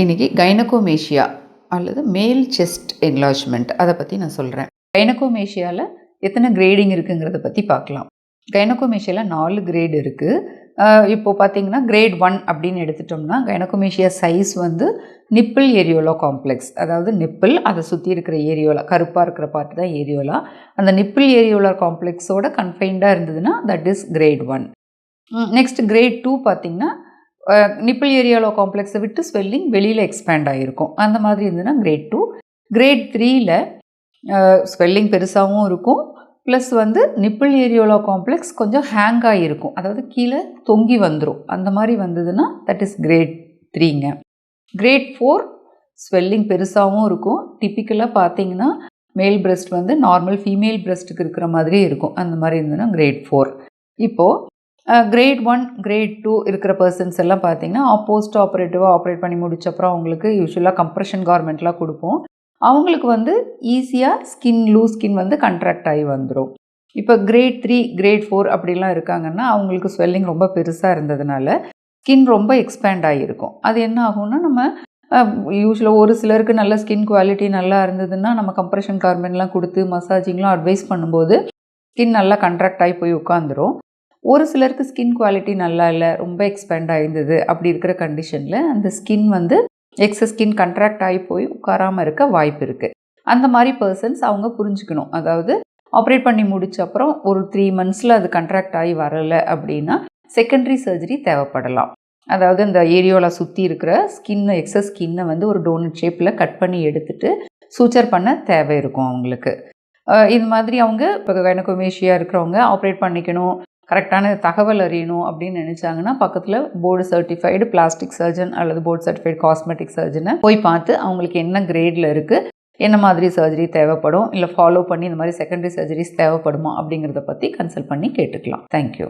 இன்றைக்கி கைனகோமேஷியா அல்லது மேல் செஸ்ட் என்லாஜ்மெண்ட் அதை பற்றி நான் சொல்கிறேன் கைனகோமேஷியாவில் எத்தனை கிரேடிங் இருக்குங்கிறத பற்றி பார்க்கலாம். கைனகோமேஷியாவில் நாலு கிரேடு இருக்குது இப்போது பார்த்தீங்கன்னா கிரேட் ஒன் அப்படின்னு எடுத்துட்டோம்னா கைனகோமேஷியா சைஸ் வந்து நிப்பிள் ஏரியோலா காம்ப்ளெக்ஸ் அதாவது நிப்பிள் அதை சுற்றி இருக்கிற ஏரியோலா கருப்பாக இருக்கிற பார்ட்டு தான் ஏரியோலா அந்த நிப்பிள் ஏரியோலா காம்ப்ளெக்ஸோட கன்ஃபைன்டாக இருந்ததுன்னா that is grade one next grade two பார்த்தீங்கன்னா நிப்பிள் ஏரியாலோ காம்ப்ளெக்ஸை விட்டு ஸ்வெல்லிங் வெளியில் எக்ஸ்பேண்ட் ஆகிருக்கும் அந்த மாதிரி இருந்ததுன்னா கிரேட் டூ கிரேட் த்ரீயில் ஸ்வெல்லிங் பெருசாகவும் இருக்கும். ப்ளஸ் வந்து நிப்பிள் ஏரியோலோ காம்ப்ளெக்ஸ் கொஞ்சம் ஹேங் ஆகிருக்கும் அதாவது கீழே தொங்கி வந்துடும் அந்த மாதிரி வந்ததுன்னா தட் இஸ் கிரேட் த்ரீங்க கிரேட் ஃபோர் ஸ்வெல்லிங் பெருசாகவும் இருக்கும். டிப்பிக்கலாக பார்த்தீங்கன்னா மேல் பிரெஸ்ட் வந்து நார்மல் ஃபீமேல் பிரெஸ்ட்டுக்கு இருக்கிற மாதிரி இருக்கும். அந்த மாதிரி இருந்ததுன்னா கிரேட் ஃபோர் இப்போது கிரேட் ஒன் கிரேட் டூ இருக்கிற பர்சன்ஸ் எல்லாம் பார்த்தீங்கன்னா போஸ்ட் ஆப்ரேட்டிவாக ஆப்ரேட் பண்ணி முடிச்சப்பறம் அவங்களுக்கு யூஸ்வலாக கம்ப்ரெஷன் கார்மெண்ட்லாம் கொடுப்போம். அவங்களுக்கு வந்து ஈஸியாக ஸ்கின் லூஸ் ஸ்கின் வந்து கண்ட்ராக்ட் ஆகி வந்துடும் இப்போ கிரேட் த்ரீ கிரேட் ஃபோர் அப்படிலாம் இருக்காங்கன்னா அவங்களுக்கு ஸ்வெல்லிங் ரொம்ப பெருசாக இருந்ததுனால ஸ்கின் ரொம்ப எக்ஸ்பேண்ட் ஆகியிருக்கும். அது என்ன ஆகும்னா நம்ம யூஸ்வலாக ஒரு சிலருக்கு நல்ல ஸ்கின் குவாலிட்டி நல்லா இருந்ததுன்னா நம்ம கம்ப்ரெஷன் கார்மெண்ட்லாம் கொடுத்து மசாஜிங்லாம் அட்வைஸ் பண்ணும்போது ஸ்கின் நல்லா கண்ட்ராக்ட் ஆகி போய் உட்காந்துரும் ஒரு சிலருக்கு ஸ்கின் குவாலிட்டி நல்லா இல்லை ரொம்ப எக்ஸ்பேண்ட் ஆயிருந்தது. அப்படி இருக்கிற கண்டிஷனில் அந்த ஸ்கின் வந்து எக்ஸஸ் ஸ்கின் கண்ட்ராக்ட் ஆகி போய் உட்காராமல் இருக்க வாய்ப்பு இருக்குது அந்த மாதிரி பர்சன்ஸ் அவங்க புரிஞ்சுக்கணும். அதாவது ஆப்ரேட் பண்ணி முடிச்ச அப்புறம் ஒரு த்ரீ மந்த்ஸில் அது கண்ட்ராக்ட் ஆகி வரலை அப்படின்னா செகண்டரி சர்ஜரி தேவைப்படலாம். அதாவது இந்த ஏரியோவில் சுற்றி இருக்கிற ஸ்கின் எக்ஸஸ் ஸ்கின்னை வந்து ஒரு டோனட் ஷேப்பில் கட் பண்ணி எடுத்துட்டு சூச்சர் பண்ண தேவை இருக்கும் அவங்களுக்கு. இது மாதிரி அவங்க இப்போ கைனகோமேஷியா இருக்கிறவங்க ஆப்ரேட் பண்ணிக்கணும். கரெக்டான தகவல் அறியணும் அப்படின்னு நினச்சாங்கன்னா பக்கத்தில் போர்டு சர்டிஃபைடு பிளாஸ்டிக் சர்ஜன் அல்லது போர்டு சர்டிஃபைடு காஸ்மெட்டிக் சர்ஜனை போய் பார்த்து அவங்களுக்கு என்ன கிரேடில் இருக்குது என்ன மாதிரி சர்ஜரி தேவைப்படும் இல்லை ஃபாலோ பண்ணி இந்த மாதிரி செகண்டரி சர்ஜரிஸ் தேவைப்படுமா அப்படிங்கிறத பற்றி கன்சல்ட் பண்ணி கேட்டுக்கலாம். தேங்க்யூ